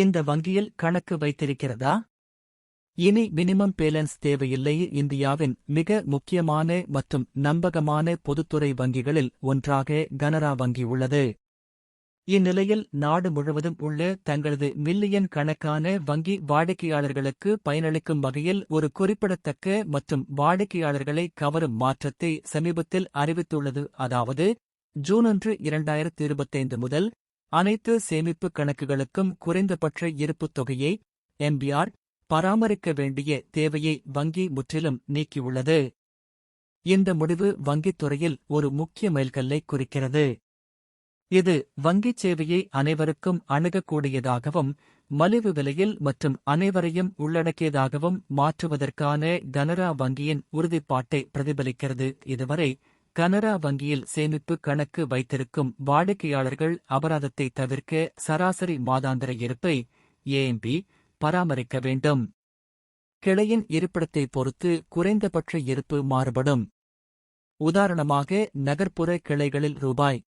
இந்த வங்கியில் கணக்கு வைத்திருக்கிறதா? இனி மினிமம் பேலன்ஸ் தேவையில்லை. இந்தியாவின் மிக முக்கியமான மற்றும் நம்பகமான பொதுத்துறை வங்கிகளில் ஒன்றாக கனரா வங்கி உள்ளது. இந்நிலையில் நாடு முழுவதும் உள்ள தங்களது மில்லியன் கணக்கான வங்கி வாடிக்கையாளர்களுக்கு பயனளிக்கும் வகையில் ஒரு குறிப்பிடத்தக்க மற்றும் வாடிக்கையாளர்களை கவரும் மாற்றத்தை சமீபத்தில் அறிவித்துள்ளது. அதாவது ஜூன் ஒன்று இரண்டாயிரத்து இருபத்தைந்து முதல் அனைத்து சேமிப்பு கணக்குகளுக்கும் குறைந்தபட்ச இருப்புத் தொகையை எம்பிஆர் பராமரிக்க வேண்டிய தேவையை வங்கி முற்றிலும் நீக்கியுள்ளது. இந்த முடிவு வங்கித் துறையில் ஒரு முக்கிய மைல்கல்லை குறிக்கிறது. இது வங்கிச் சேவையை அனைவருக்கும் அணுகக்கூடியதாகவும் மலிவு விலையில் மற்றும் அனைவரையும் உள்ளடக்கியதாகவும் மாற்றுவதற்கான கனரா வங்கியின் உறுதிப்பாட்டை பிரதிபலிக்கிறது. இதுவரை கனரா வங்கியில் சேமிப்பு கணக்கு வைத்திருக்கும் வாடிக்கையாளர்கள் அபராதத்தை தவிர்க்க சராசரி மாதாந்திர இருப்பை ஏஎம்பி பராமரிக்க வேண்டும். கிளையின் இருப்பிடத்தை பொறுத்து குறைந்தபட்ச இருப்பு மாறுபடும். உதாரணமாக நகர்ப்புற கிளைகளில் ரூபாய்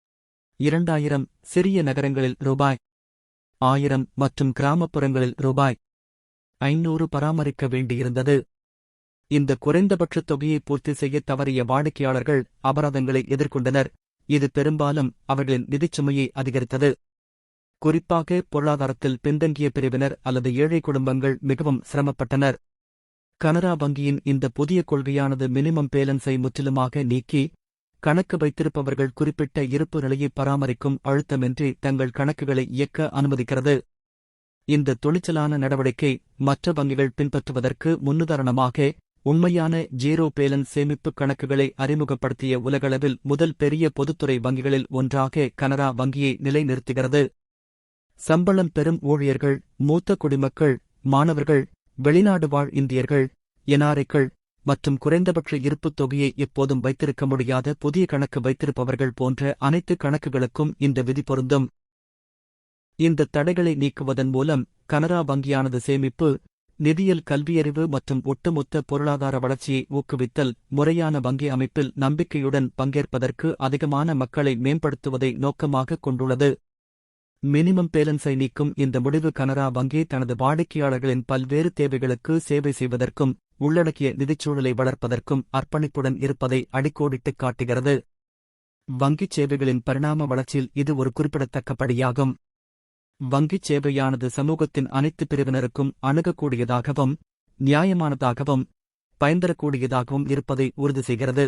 இரண்டாயிரம் சிறிய நகரங்களில் ரூபாய் ஆயிரம் மற்றும் கிராமப்புறங்களில் ரூபாய் ஐநூறு பராமரிக்க வேண்டியிருந்தது. இந்த குறைந்தபட்ச தொகையை பூர்த்தி செய்ய தவறிய வாடிக்கையாளர்கள் அபராதங்களை எதிர்கொண்டனர். இது பெரும்பாலும் அவர்களின் நிதிச்சுமையை அதிகரித்தது. குறிப்பாக பொருளாதாரத்தில் பின்தங்கிய பிரிவினர் அல்லது ஏழை குடும்பங்கள் மிகவும் சிரமப்பட்டனர். கனரா வங்கியின் இந்த புதிய கொள்கையானது மினிமம் பேலன்ஸை முற்றிலுமாக நீக்கி கணக்கு வைத்திருப்பவர்கள் குறிப்பிட்ட இருப்பு நிலையை பராமரிக்கும் அழுத்தமின்றி தங்கள் கணக்குகளை இயக்க அனுமதிக்கிறது. இந்த துணிச்சலான நடவடிக்கை மற்ற வங்கிகள் பின்பற்றுவதற்கு முன்னுதாரணமாக உண்மையான ஜீரோ பேலன்ஸ் சேமிப்பு கணக்குகளை அறிமுகப்படுத்திய உலகளவில் முதல் பெரிய பொதுத்துறை வங்கிகளில் ஒன்றாக கனரா வங்கியை நிலைநிறுத்துகிறது. சம்பளம் பெறும் ஊழியர்கள் மூத்த குடிமக்கள் மாணவர்கள் வெளிநாடு வாழ் இந்தியர்கள் எனாரைக்கள் மற்றும் குறைந்தபட்ச இருப்புத் தொகையை எப்போதும் வைத்திருக்க முடியாத புதிய கணக்கு வைத்திருப்பவர்கள் போன்ற அனைத்து கணக்குகளுக்கும் இந்த விதி பொருந்தும். இந்த தடைகளை நீக்குவதன் மூலம் கனரா வங்கியானது சேமிப்பு நிதியியல் கல்வியறிவு மற்றும் ஒட்டுமொத்த பொருளாதார வளர்ச்சியை ஊக்குவித்தல் முறையான வங்கி அமைப்பில் நம்பிக்கையுடன் பங்கேற்பதற்கு அதிகமான மக்களை மேம்படுத்துவதை நோக்கமாக கொண்டுள்ளது. மினிமம் பேலன்ஸை நீக்கும் இந்த முடிவு கனரா வங்கி தனது வாடிக்கையாளர்களின் பல்வேறு தேவைகளுக்கு சேவை செய்வதற்கும் உள்ளடக்கிய நிதிச்சூழலை வளர்ப்பதற்கும் அர்ப்பணிப்புடன் இருப்பதை அடிக்கோடிட்டுக் காட்டுகிறது. வங்கிச் சேவைகளின் பரிணாம வளர்ச்சியில் இது ஒரு குறிப்பிடத்தக்க படியாகும். வங்கிச் சேவையானது சமூகத்தின் அனைத்து பிரிவினருக்கும் அணுகக்கூடியதாகவும் நியாயமானதாகவும் பயன்தரக்கூடியதாகவும் இருப்பதை உறுதி செய்கிறது.